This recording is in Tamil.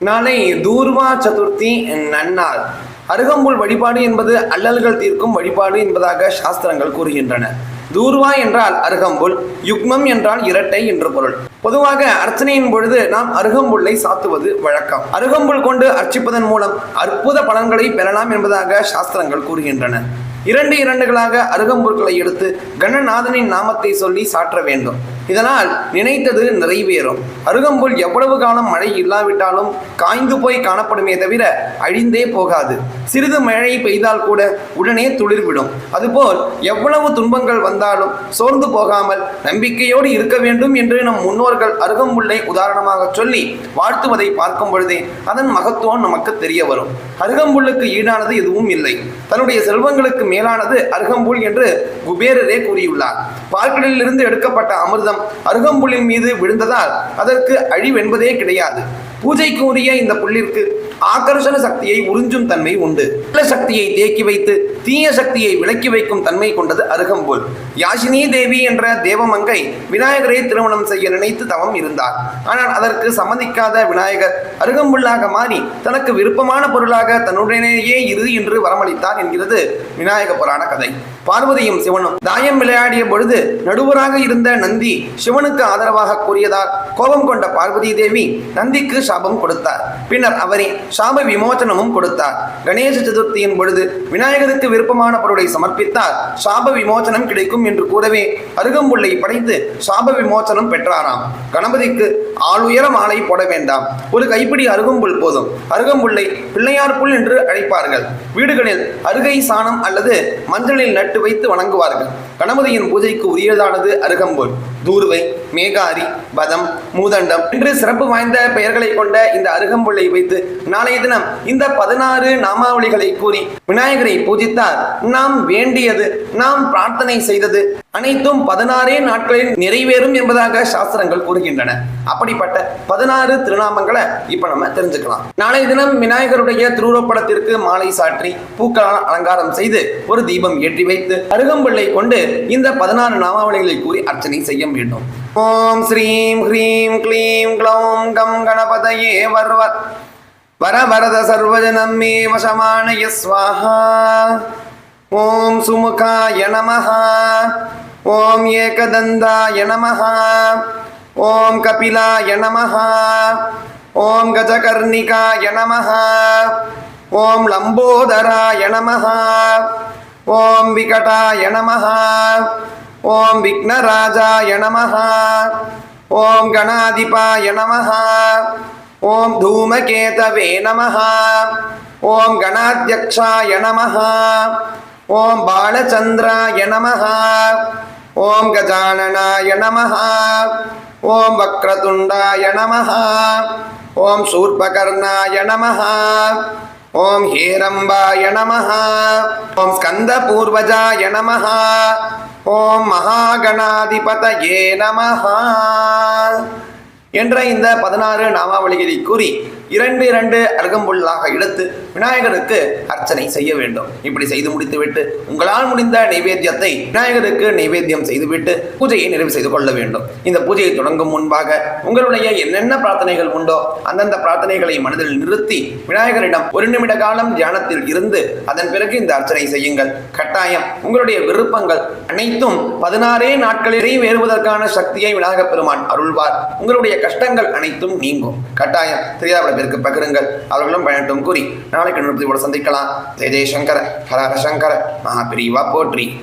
நாளை தூர்வா சதுர்த்தி நன்னாள். அருகம்புல் வழிபாடு என்பது அல்லல்கள் தீர்க்கும் வழிபாடு என்பதாக சாஸ்திரங்கள் கூறுகின்றன. தூர்வா என்றால் அருகம்புல் யுக்மம் என்றால் இரட்டை என்று பொருள். பொதுவாக அர்ச்சனையின் பொழுது நாம் அருகம்புல்லை சாத்துவது வழக்கம். அருகம்புல் கொண்டு அர்ச்சிப்பதன் மூலம் அற்புத பலன்களை பெறலாம் என்பதாக சாஸ்திரங்கள் கூறுகின்றன. இரண்டு இரண்டுகளாக அருகம்புற்களை எடுத்து கணநாதனின் நாமத்தை சொல்லி சாற்ற வேண்டும். இதனால் நினைத்தது நிறைவேறும். அருகம்புல் எவ்வளவு காலம் மழை இல்லாவிட்டாலும் காய்ந்து போய் காணப்படுமே தவிர அழிந்தே போகாது. சிறிது மழை பெய்தால் கூட உடனே துளிர்விடும். அதுபோல் எவ்வளவு துன்பங்கள் வந்தாலும் சோர்ந்து போகாமல் நம்பிக்கையோடு இருக்க வேண்டும் என்று நம் முன்னோர்கள் அருகம்புல்லை உதாரணமாக சொல்லி வாழ்த்துவதை பார்க்கும் பொழுதே அதன் மகத்துவம் நமக்கு தெரிய வரும். அருகம்புல்லுக்கு ஈடானது எதுவும் இல்லை. தன்னுடைய செல்வங்களுக்கு மேலானது அருகம்புல் என்று குபேரரே கூறியுள்ளார். பார்க்கலில் இருந்து எடுக்கப்பட்ட அமிர்தம் அருகம்புல்லின் மீது விழுந்ததால் அதற்கு அழிவென்பதே கிடையாது. பூஜைக்கு உரிய இந்த புல்லிற்கு ஆகர்ஷண சக்தியை உறிஞ்சும் தன்மை உண்டு. நல்ல சக்தியை தேக்கி வைத்து தீய சக்தியை விலக்கி வைக்கும் தன்மை கொண்டது அருகம்போல் யாஷினி தேவி என்ற தேவமங்கை விநாயகரை திருமணம் செய்ய நினைத்து தவம் இருந்தார். ஆனால் அதற்கு சம்மதிக்காத விநாயகர் அருகம்புல்லாக மாறி தனக்கு விருப்பமான பொருளாக தன்னுடனேயே இரு என்று வரமளித்தார் என்கிறது விநாயக புராண கதை. பார்வதியும் சிவனும் தாயம் விளையாடிய பொழுது நடுவராக இருந்த நந்தி சிவனுக்கு ஆதரவாக கூறியதால் கோபம் கொண்ட பார்வதி தேவி நந்திக்கு சாபம் கொடுத்தார். பின்னர் அவரின் சாப விமோசனமும் கொடுத்தார். கணேச சதுர்த்தியின் பொழுது விநாயகருக்கு விருப்பமான பொருளை சமர்ப்பித்தால் சாப விமோசனம் கிடைக்கும் என்று கூறவே அருகம்புல்லை படைத்து சாப விமோசனம் பெற்றாராம். கணபதிக்கு ஆளுயர மாலை போட வேண்டாம். ஒரு கைப்பிடி அருகம்புல் போதும். அருகம்புல்லை பிள்ளையார் புல் என்று அழைப்பார்கள். வீடுகளில் அருகை சாணம் அல்லது மஞ்சளில் நட்டு வைத்து வணங்குவார்கள். கணபதியின் பூஜைக்கு உரியதானது அருகம்புல். தூர்வை மேகாரி பதம் மூதண்டம் என்று சிறப்பு வாய்ந்த பெயர்களை கொண்ட இந்த அருகம்புல்லை வைத்து நாளைய தினம் இந்த பதினாறு நாமாவளிகளை கூறி விநாயகரை பூஜித்தார் நாம் வேண்டியது நாம் பிரார்த்தனை செய்தது அனைத்தும் பதினாறே நாட்களில் நிறைவேறும் என்பதாக சாஸ்திரங்கள் கூறுகின்றன. அப்படிப்பட்ட பதினாறு திருநாமங்களை இப்ப நம்ம தெரிஞ்சுக்கலாம். நாளைய தினம் விநாயகருடைய திருவுருவப்படத்திற்கு மாலை சாற்றி பூக்களால் அலங்காரம் செய்து ஒரு தீபம் ஏற்றி வைத்து அருகம்புள்ளை கொண்டு இந்த பதினாறு நாமாவளிகளை கூறி அர்ச்சனை செய்ய வேண்டும். ஓம் ஸ்ரீம் ஹ்ரீம் க்ளீம் க்ளௌம் கம் கணபதயே வர்வர் வர வரத சர்வஜனம் மே வசமானய ஸ்வாஹா. ஓம் சுமுகாய நமஹா. ஓம் ஏகதந்தாய நமः ஓம் கபிலாய நமः ஓம் கஜகர்ணிகாய நமः ஓம் லம்போதராய நமः ஓம் விகடாய நமः ஓம் விக்னராஜாய நமः ஓம் கணாதிபாய நமः ஓம் தூமகேதவே நமः ஓம் கணாத்யக்ஷாய நமः ஓம் பாலச்சந்திராய நமः ஓம் கஜானனாய நமः ஓம் வக்ரதுண்டாய நமः ஓம் சூர்பகர்ணாய நமः ஓம் ஹேரம்பாய நமः ஓம் ஸ்கந்தபூர்வஜாய நமः ஓம் மகாகணாதிபதயே நமஹா. என்ற இந்த பதினாறு நாமாவளிகளை கூறி இரண்டு இரண்டு அருகம்புல்லாக எடுத்து விநாயகருக்கு அர்ச்சனை செய்ய வேண்டும். இப்படி செய்து முடித்துவிட்டு உங்களால் முடிந்த நைவேத்தியத்தை விநாயகருக்கு நைவேத்தியம் செய்துவிட்டு பூஜையை நிறைவு செய்து கொள்ள வேண்டும். இந்த பூஜையை தொடங்கும் முன்பாக உங்களுடைய என்னென்ன பிரார்த்தனைகள் உண்டோ அந்தந்த பிரார்த்தனைகளை மனதில் நிறுத்தி விநாயகரிடம் ஒரு நிமிட காலம் தியானத்தில் இருந்து அதன் பிறகு இந்த அர்ச்சனை செய்யுங்கள். கட்டாயம் உங்களுடைய விருப்பங்கள் அனைத்தும் பதினாறே நாட்களில் நிறைவேறுவதற்கான சக்தியை விநாயகப் பெருமான் அருள்வார். உங்களுடைய கஷ்டங்கள் அனைத்தும் நீங்கும். கட்டாயம் தெரியாத பேருக்கு பகிருங்கள். அவர்களும் பயனட்டும் கூறி நாளைக்கு நிறுத்தி சந்திக்கலாம். ஜெய ஜெயசங்கர ஹர சங்கர மகாபிரிவா போற்றி.